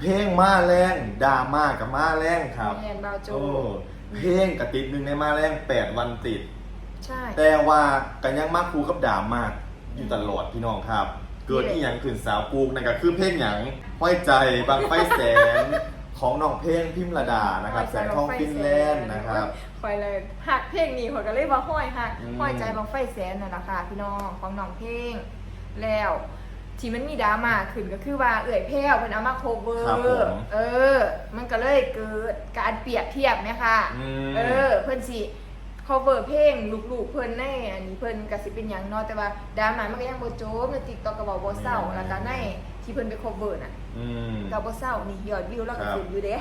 เพลงมาแรงดราม่ากับมาแรงครับแมนบาวโจ โอ้เพลงกับติดหนึ่งในมาแรงแปดวันติด ใช่ แต่ว่ากันยังมากครูกับดราม่าอยู่ตลอดพี่น้องครับ เกิดที่ยังขึ้นสาวปูกนั่นก็คือเพลงหยังห้อยใจบางไฟแสน ของน้องเพลงพิมระดานะครับ แสงทองฟินแลนด์นะครับ คอยเลยหักเพลงนี้คนก็เลยว่าห้อยหักอืม ห้อยใจบางไฟแสนนั่นแหละค่ะพี่น้องของน้องเพลงแล้ว ที่มันมีดราม่าขึ้นก็คือว่าเอื่อยแพ้วเป็นเอามาโคเวอครับผมร์เออ มันก็เลยเกิดการเปรียบเทียบเนี่ยค่ะอืม เออ เพิ่นสิ cover เพลงลูกๆเพิ่นในอันนี้เพิ่นก็สิเป็นหยังเนาะแต่ว่าดราม่ามันก็ยังบ่จบใน TikTok ก็บอกบ่เศร้าแล้วก็ในที่เพิ่นไป cover น่ะอืม ก็บ่เศร้านี่ยอดวิวแล้วก็ครับ ขึ้นอยู่เด้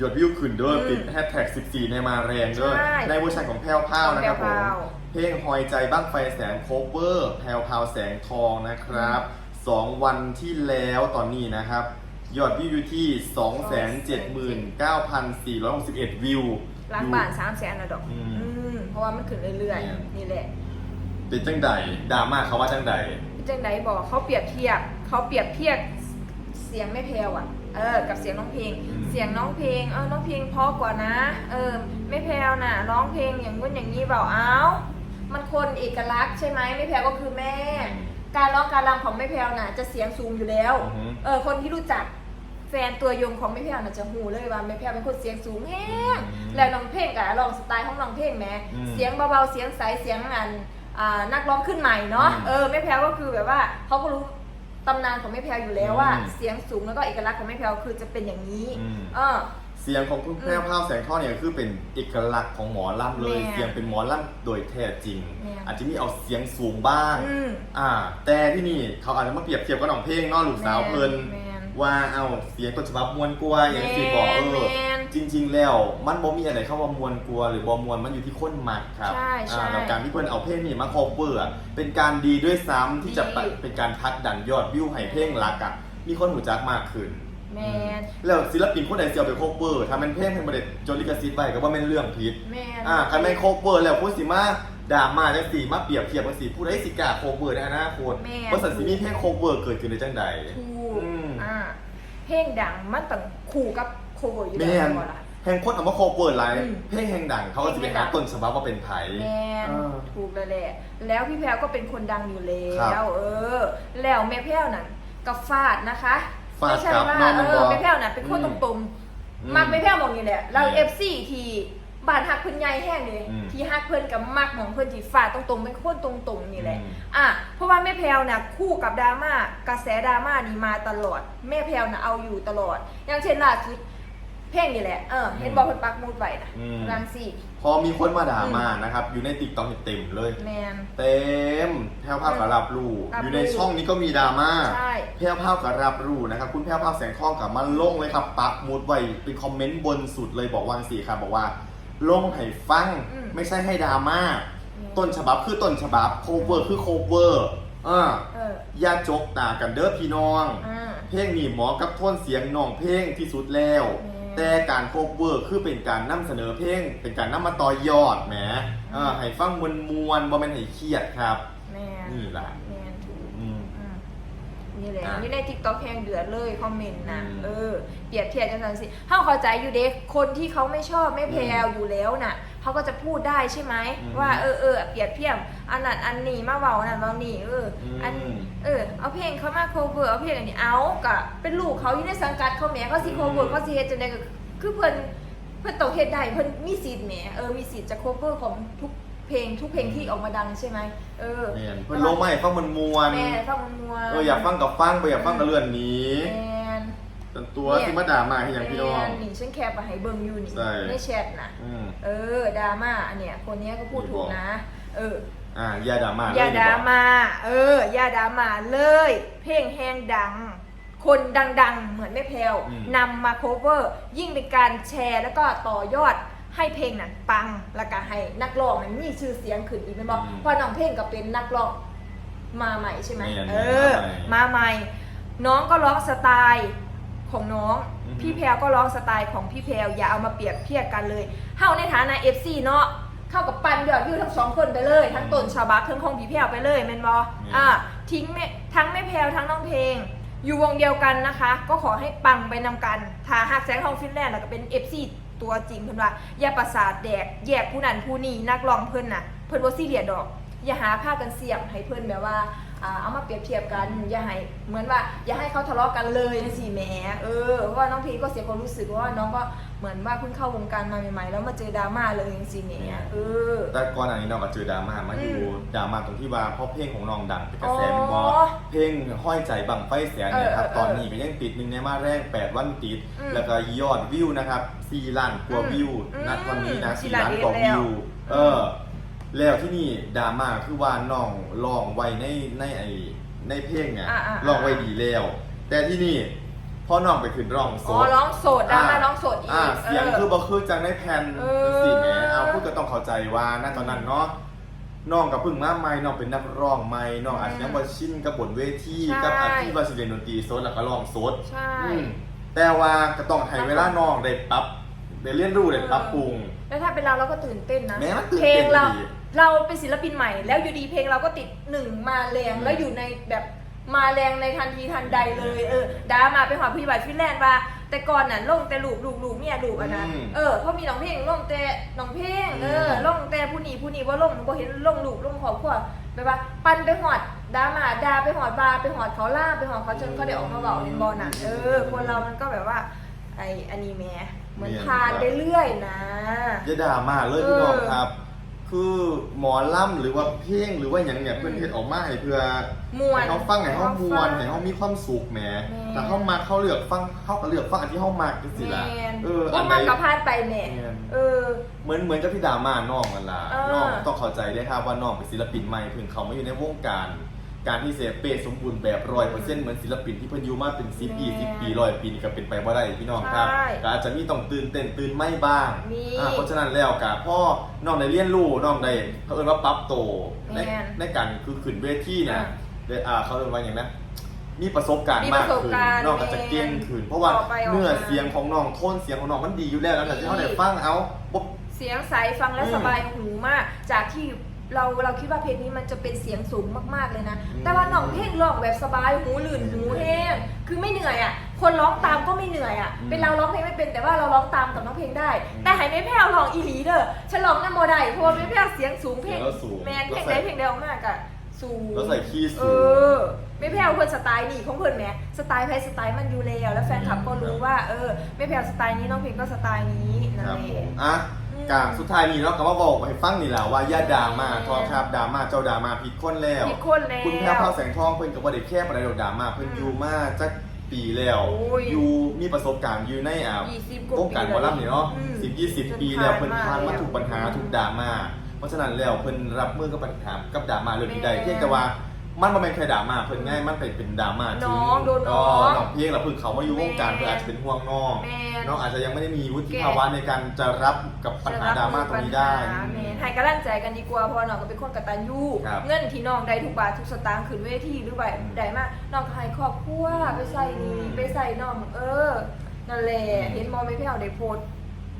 ยอดวิวขึ้นด้วยอืมติดแฮชแท็ก 14 ในมาแรงด้วยใช่ในเวอร์ชันของแพรวพราวนะครับแพผรวมพราวเพลงหอยใจบ้างไฟแสงโคเวอร์ แพรวพราวแสงทองนะครับ 2 วันที่แล้วตอนนี้นะครับ ยอดวิวอยู่ที่ 279,461 วิว ล้างบ้าน3แสนน่ะดอกอืม อืมเพราะว่ามันขึ้นเรื่อยเนี่ยๆ นี่แหละเป็นจังใดดราม่าเขาว่าจังใด จังไดบอกเขาเปรียบเทียบ เขาเปรียบเทียบเสียงแม่แพรวอะ เออ กับเสียงน้องเพลง อืม เสียงน้องเพลง เออ น้องเพลงเพราะกว่านะ เออแม่แพรวน่ะ ร้องเพลงอย่างนู้นอย่างนี้เปล่าเอ้า มันคนเอกลักษณ์ใช่ไหมแม่แพรวก็คือแม่ การร้องการรำของแม่แพรวน่ะจะเสียงสูงอยู่แล้ว อือฮึ เออคนที่รู้จักแฟนตัวยงของแม่แพรวน่ะจะหูเลยว่าแม่แพรวเป็นคนเสียงสูงแห้งอืมแล้วน้องเพลงกับลองสไตล์ของน้องเพลงแหมอืมเสียงเบาๆเสียงใสเสียงอันอ่านักร้องขึ้นใหม่เนาะอืมเออแม่แพรวก็คือแบบว่าเขาก็รู้ตำนานของแม่แพรวอยู่แล้วว่า อืม เสียงสูงแล้วก็เอกลักษณ์ของแม่แพรวคือจะเป็นอย่างนี้ อืม เออเสียงของคุณแพรวพราวแสงทองเนี่ยคือเป็นเอกลักษณ์ของหมอลำเลย แม่เสียงเป็นหมอลำโดยแท้จริง แม่อาจจะมีเอาเสียงสูงบ้างอืมอ่า แต่ที่นี่เขาอาจจะมาเปรียบเทียบกับน้องเพลงเนอลูกสาวเพิ่นแม่นว่าเอาเสียงต้นฉบับมวลกลัวอย่างที่บอกเออแม่นจริง ๆ แล้วมันบ่มีอะไรเข้ามามวลกลัวหรือบ่มวลมันอยู่ที่คนมักครับใช่ใช่อ่าแล้วการที่เพิ่นเอาเพลงนี้มาคอเวอร์เป็นการดีด้วยซ้ำที่จะดี เป็นการพักดันยอดวิวให้เพลงรักอะมีคนหูจักมากขึ้น แมนแล้วศิลปินคนไหนเสียไปโคเวอร์ทำเป็นเพลงเพลงประเด็จนลิขสิทธิ์ไปก็ว่าเป็นเรื่องผิดแม่นอ่าการเป็นโคเวอร์แล้วพูดสิมาด่ามาจังสีมาเปรียบเทียบกันสิผู้ใดสิกล้าโคเวอร์ในอนาคตแม่นว่าสันสิมีเพลงโคเวอร์เกิดขึ้นได้จังใดถูกอืมอ่าเพลงดังมันต้องคู่กับโคเวอร์อยู่แมแล้วนบ่ล่ะแห่งคนเอามาโคเวอร์ไลน์อืมเพลงแห่งดังเขาก็จะไปหาต้นฉบับว่าเป็นไผแมนเออถูกแล้วแหละแล้วพี่แพรวก็เป็นคนดังอยู่แล้ครับวเออ แล้วแม่แพรวน่ะก็ฟาดนะคะ ฟาดไม่ใช่กลับว่าเนาะเอมันอบอกแม่แพรวน่ะเป็นคนอืตมรงอืมๆมักแม่แพรวมองนี่แหละเราอืมเอฟซีทีบานหักเพิ่นใหญ่แห้งเลยอืมที่ฮักเพิ่นกับมักหมองเพิ่นที่ฟาดตรงๆเป็นคนตรงๆนี่แหละ อืม อะเพราะว่าแม่แพรวน่ะคู่กับดราม่ากระแสดราม่านี่มาตลอด แม่แพรวน่ะเอาอยู่ตลอด อย่างเช่นล่าสุด เพลงนี่แหละ เออ เห็นบอกเพิ่นปักหมุดไว้นะอืม รังสิพอมีคนมาด่ามานะครับ อยู่ในติ๊กต็อกเต็มเลย แมน เต็มแพรวภาพกับรับรู้รับรู้อยู่ในช่องนี้ก็มีดราม่าใช่ แพรวภาพกับรับรู้นะครับ คุณแพรวภาพแสงทองกับมาลงเลยครับ ปักหมุดไว้เป็นคอมเมนต์บนสุดเลยบอกวาจังสี่ครับบอกว่าลงให้ฟังอืมไม่ใช่ให้ดราม่าอืมต้นฉบับคือต้นฉบับโคเวอร์คือโคเวอร์อ่าเออ อย่าจกตากันเด้อพี่น้อง อ่า เพลงนี้เหมอกับโท่นเสียงน้องเพลงที่สุดแล้วอืม แต่การโคเวอร์คือเป็นการนำเสนอเพลง เป็นการนำมาต่อยอดแหมอ่าให้ฟังมวลมวลๆบ่แม่นให้เครียดครับ แมนนี่ล่ะแมนถูกอืมอืม นี่แหละอะนี่ในทิกตอกแหงเดือดเลยคอมเมนต์นะอืมเออเปรียบเทียบกันสันสิเฮาเข้าใจอยู่เด็กคนที่เขาไม่ชอบไม่แพรวอยู่แล้วน่ะเขาก็จะพูดได้ใช่ไหมอืมว่าเออเออเปรียบเทียบอันนั้นอันนี้มาเว้าอันนั้นเว้านี่เอออม อันเออเอาเพลงเขามาโคเวอร์เอาเพลงอันนี้เอากะเป็นลูกเขาอยู่ในสังกัดเขาแหมเขาสิโคเวอร์เขาสิเฮ็ดจังไดก็คือเพิ่นเพิ่นต้องเฮ็ดได้เพิ่นมีสิทธิ์แหมเออมีสิทธิ์จะโคเวอร์ของทุก เพลงทุกเพลงที่ออกมาดังใช่ไหมเออแม่นเพิ่นลงมาให้ฟังมวลมวลแม่ฟังมันมัวเอออยากฟังกับฟังไปอยากฟังกับเลื่อนหนี้แมน แต่ตัวที่มาด่ามาให้อย่างพี่น้อง แมนี่ฉันแคปมาให้เบิ่งอยู่นี่ใช่ ในแชทนะอืม เออดราม่าอันเนี้ยคนเนี้ยก็พูดถูกนะ เออ อ่าอย่าด่ามาอย่าเลยดราบอกม่าเออ อย่าดราม่าเลย เพลงแห้งดัง คนดังๆ เหมือนไม่แพลวนำมาโคเวอร์ ยิ่งเป็นการแชร์แล้วก็ต่อยอด ให้เพลงนั้นปังแล้วก็ให้นักร้องมันมีชื่อเสียงขึ้นอีกเป็นบอกเพราะน้องเพลงก็เป็นนักร้องมาใหม่ใช่ไหมแม่นเออ มาใหม่ น้องก็ร้องสไตล์ของน้อง อือฮึ พี่แพรวก็ร้องสไตล์ของพี่แพรวอย่าเอามาเปรียบเทียบกันเลยเฮาในฐานะ FC เนาะเข้ากับปันยอดวิวทั้งสองคนไปเลย ทั้งต้นฉบับทั้งของพี่แพรวไปเลยแมนบออ่าทิ้งแม่ทั้งแม่แพรวทั้งน้องเพลง อยู่วงเดียวกันนะคะ ก็ขอให้ปังไปนำกันถ้าหากแสงทองฟินแลนด์แล้วก็เป็น FC ตัวจริงเพิ่นว่าอย่าประสาทแดกแยกผู้นั้นผู้นี้นักร้องเพิ่นน่ะเพิ่นบ่ซีเรียสดอก อย่าหาผ้ากันเสียบให้เพิ่นแบบว่าอ่าเอามาเปรียบเทียบกันอย่าให้เหมือนว่า อย่าให้เขาทะเลาะกันเลยนะสิแหมเออเพราะว่าน้องพีก็เสียความรู้สึกเพราะว่าน้องก็ เหมือนว่าเพิ่งเข้าวงการมาใหม่ๆ แล้วมาเจอดราม่าเลยจริงๆเนี่ยเออ แต่ก่อนอันนี้น้องก็เจอดราม่ามาอยู่อืมดราม่าตรงที่ว่าเพราะเพลงของน้องดังเป็นกระแสมันบออ๋อเพลงห้อยใจบังไฟแสนเนี่ยครับเออเออตอนนี้ก็ยังติดหนึ่งในมาแรก 8 วันติด อืมแล้วก็ยอดวิวนะครับ4ล้านกว่าวิวอืมณตอนนี้นะสี่4ล้าล้านนเองกว่าแล้ววิวเออ แล้วที่นี่ดราม่าคือว่าน้องลองไว้ในในไอในเพลงเนี่ยอ่าอ่าลองไว้ดีแล้ว แต่ที่นี่ พ่อน้องไปขึ้นร้องโซอ๋อร้องโสดดราม่าร้องโสดอีกอ่าเสียงคือบ่คือจังได้แผ่นเออสิแหมเอาพูดก็ต้องเข้าใจว่าณตอนนั้นเนาะน้องกับพึ่งมาใหม่น้องเป็นนักร้องใหม่น้องอาจจะยังบ่ชินกับบนเวทีใช่กับอาชีพว่าสิเล่นดนตรีสดแล้วก็ร้องสดใช่ อืมแต่ว่าก็ต้องให้เวลาน้องได้ปรับได้เรียนรู้ได้ปรับปรุง แล้วถ้าเป็นเราเราก็ตื่นเต้นนะแม้มันตื่นเพลเต้งนเราดีเราเป็นศิลปินใหม่ แล้วอยู่ดีเพลงเราก็ติดหนึ่งมาแรงอืมแล้วอยู่ในแบบ มาแรงในทันทีทันใดเลยเออดามาไปหาพี่บายฟินแลนด์ว่า แต่ก่อนน่ะลงแต่ลูกลูกลูกเนี่ยลูกอะนะอืมเออเพราะมีน้องเพลงลงแต่น้องเพลงเอออืมลงแต่ผู้นี้ผู้นี้ว่าลงบ่เห็นลงลูกลงครอบครัวแบบว่า ปันไปหอดดามาดาไปหอดบาร์ไปหอดเขาล่าไปหอดเขาจนเขาได้ออกมาเบาเล่นบอลน่ะเออคนเรามันก็แบบว่า ไออันนี้แหม่เหมือนทานไปเรื่อยนะอย่าด่ามาเลยพี่น้องครับ คือหมอล่ำหรือว่าเพลงหรือว่าอย่างเนี่ยเพื่อนเฮ็ดออกมาให้เพื่อมวนให้เขาฟังให้เขามวนให้เขามีความสุขแหมแม่แต่เขามาเขาเลือกฟังเขาก็เลือกฟังอันที่เขามากจังสิล่ะแมนเออบ่อันไหนมากกับพลาดไปแหม่แม่นเออ เหมือนเหมือนกับพี่ดามาน้องกันล่ะเออน้องต้องเข้าใจได้วยครับว่าน้องเป็นศิลปินใหม่เพิ่งเขามาอยู่ในวงการ การที่เสพเปรสมบูรณ์แบบร้อยเปอร์เซ็นต์เหมือนศิลปินที่เพิ่นอยู่มาเป็นสิบปีสิบปีร้อยปีนี่ก็เป็นไปบ่ได้พี่น้องครับใช่ก็อาจจะมีต้องตื่นเต้นตื่นไม่บ้างมีอ่าเพราะฉะนั้นแล้วกับพ่อน้องได้เรียนรู้น้องได้เขาเอิ้นว่าปรับโตวในแม่นในการคือขึ้นเวทีเนี่ยอ่าได้อ่าเขาเรียกว่าอย่างนะมีประสบการณ์มีมาปกระสบขึ้นการณ์น้องก็จะเก่งขึ้นเพราะว่าต่อไปออกมา เนื้อเสียงของน้องโทนเสียงของน้องมันดีอยู่แล้วแล้วแต่ที่เขาได้ฟังเอาปุ๊บ เสียงใสฟังแล้วอืมสบายหูมาก จากที่ เราเราคิดว่าเพลงนี้มันจะเป็นเสียงสูงมากๆเลยนะอืมแต่ว่าน้องเพลงร้องแบบสบายหูลื่นหูแห้ง คือไม่เหนื่อยอะ คนร้องตามก็ไม่เหนื่อยอะอืมเป็นเราร้องเพลงไม่เป็นแต่ว่าเราร้องตามกับน้องเพลงได้อืมแต่หายไม่แพ้วร้องอีหลีเด้อฉันร้องน้ำโมได้เพราะว่าไม่แพ้วเสียงสูงเพลงเสียงเราสูงแมนเพลงเราใดใส่เพลงเดียวมากอะสูงแล้วใส่คีย์เอสูงอไม่แพ้วเพื่อนสไตล์นี่ของเพื่อนแหมสไตล์ไพสไตล์มันอยู่แล้วแล้วแฟนคลับก็รู้ว่าเออไม่แพ้วสไตล์นี้น้องเพลงก็สไตล์นี้นั่นครับแหผละมอะอืม กลางสุดท้ายนี้เนาะก็มาบอกให้ฟังนี่แหละว่าอย่าด่ามาอืมทอครับด่ามาเจ้าด่ามาผิดคนแล้ว ผิดคนแล้ว คุณแพ้วพราวแสงทองเพิ่นก็บ่ได้แค่ประเดี๋ยวด่ามาเพิ่นอืมอยู่มาจักปีแล้วโอ้ยอยู่มีประสบการณ์อยู่ในอ่ายี่สิบกว่าวงการหมอลำนี่เนาะอืมสิบยี่สิบจนปีแล้วผ่านเพิ่นมาผ่านมาแล้วถูกปัญหาถูกด่ามาเพราะฉะนั้นแล้วเพิ่นรับมือกับปัญหากับด่ามาเรื่องนี้ได้แม่ เพียงแต่ว่า มันบ่แม่นแค่ด่ามาเพิ่นง่ายมันไปเป็นด่ามาถึงน้องโดนน้องน้องเพียงแล้วเพิ่งเขามาอยู่วงการแม่เพิ่นอาจจะเป็นห่วงน้องแม่ น้องอาจจะยังไม่ได้มีวุฒิภาวะในการจะรับกับปัญหาดราม่าตรงนี้ได้จะรับมือปัญหาแม่ให้กำลังใจกันดีกว่าเพราะว่าน้องก็เป็นคนกตัญญูครับเงินที่น้องได้ทุกบาททุกสตางค์ขึ้นเวทีหรือว่าได้มาน้องก็ให้ครอบครัวไปใส่นี่ไปใส่น้องเออนั่นแหละเห็นมอไม่เพี้ยวได้โพสต์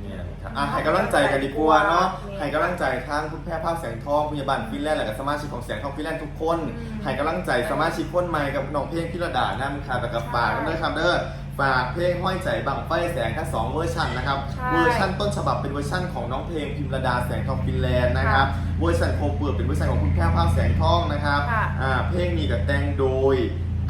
เนี่ยครับอะให้กำลังใจกันดีกว่าเนาะแม่ให้กำลังใจทางคุณแพทย์ภาพแสงทองพยาบาลฟินแลนด์และกับสมาชิกของแสงทองฟินแลนด์ทุกคนอืม ให้กำลังใจสมาชิกคนใหม่กับน้องเพลงพิรดาน้ำค่ะแต่กับฝากกันด้วยครับเด้อฝากเพลงห้อยใจบังไฟแสงแค่สองเวอร์ชันนะครับใช่เวอร์ชันต้นฉบับเป็นเวอร์ชันของน้องเพลงพิมรดาแสงทองฟินแลนด์นะครับเวอร์ชันโคเปิดเป็นเวอร์ชันของคุณแพทย์ภาพแสงทองนะครับค่ะ อ่าเพลงนี้กับแต่งโดย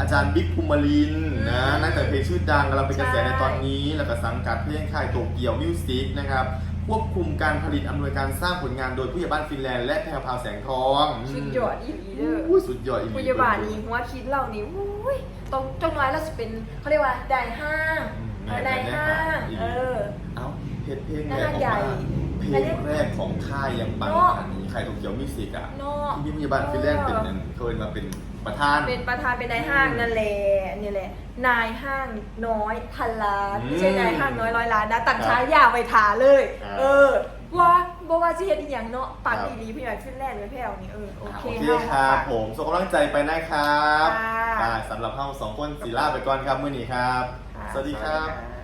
อาจารย์บิ๊กภูมิลินนะอืมนักแต่งเพลงชื่อดังกำลังเป็นกระแสใช่ในตอนนี้ แล้วก็สังกัดเพลงค่ายโตเกียวมิวสิกนะครับควบคุมการผลิตอำนวยการสร้างผลงานโดยผู้ใหญ่บ้านฟินแลนด์และแพรวพราวแสงทองสุดยอดอีหลีเด้ออุ้ยสุดยอดอีหลีพยาบาลนี่หัวคิดเรานี่อุ้ยตรงจงน้อยเราจะเป็นเขาเรียกว่าได้ห้างอืมเออได้ห้างอีหเอลีอเอ้าเพลงเพลงแรห้ากงออกใหญ่มาเพลงแรกของค่ายยังปังเนอะขนาดนี้ค่ายโตเกียวมิวสิกอะเนาะที่พี่พยาบาลฟินแลนด์เป็นนั่นเคยมาเป็น ประธาน เป็นประธานเป็นนายห้างนั่นแหละนี่แหละ นายห้างน้อยพันล้านอืมไม่ใช่นายห้างน้อยร้อยล้านนะต่างครับชายอยากไปถาเลย ครับเออว่าบอกว่าจะเห็นอีกอย่างเนาะปากครับดีๆพี่ใหญ่ขึ้นแรกเลยแพ้วนี่เออโออะเคโอเคครับผมส่งกำลังใจไปนะครับค่ะอ่าสำหรับเราสองคนสีลาไปก่อนครับ มื้อนี้ครับ ค่ะ สวัสดีครับสวัสดีค่ะ